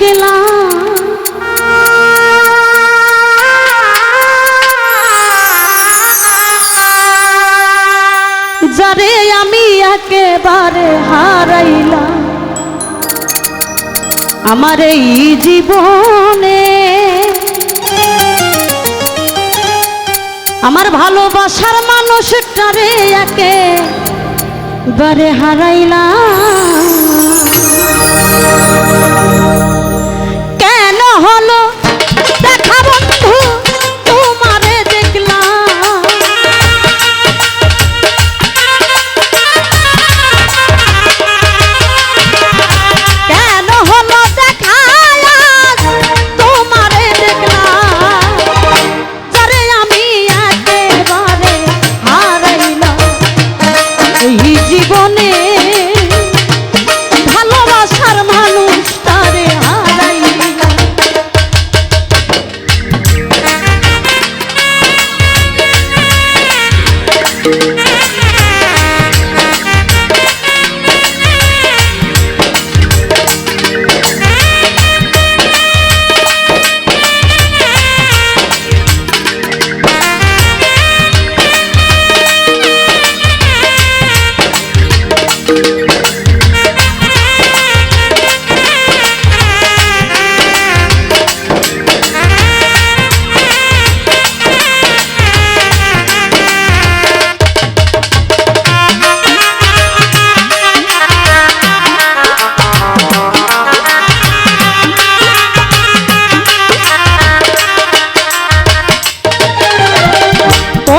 খেলা যারে আমি একেবারে হারাইলাম আমার এই জীবনে। আমার ভালোবাসার মানুষটারে একে বারে হারাইলাম। ¡No!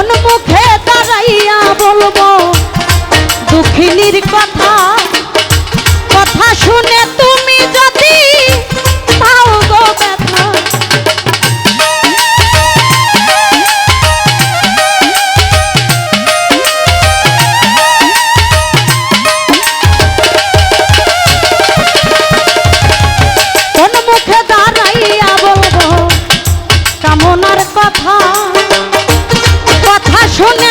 কোন মুখে Sonia.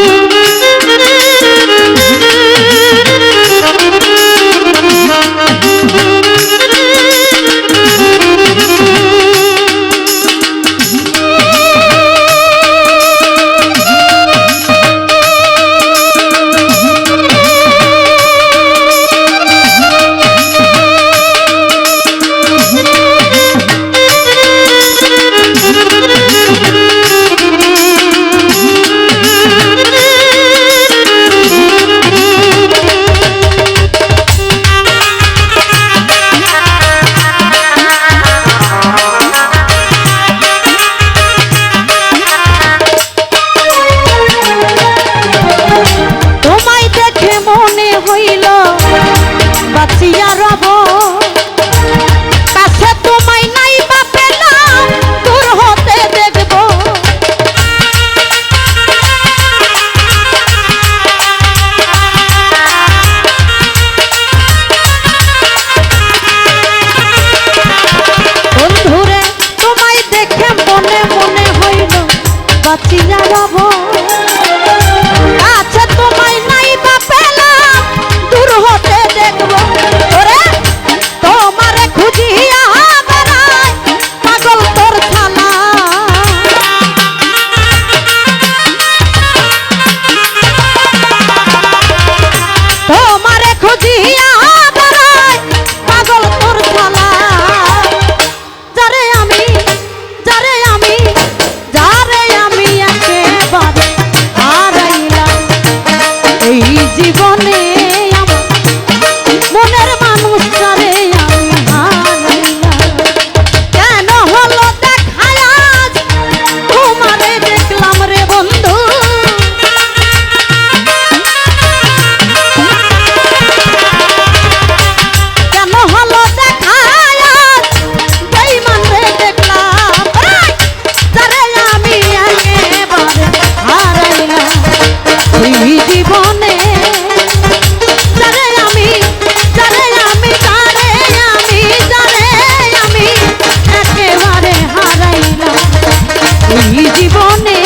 রাজা keep go. এই জীবনে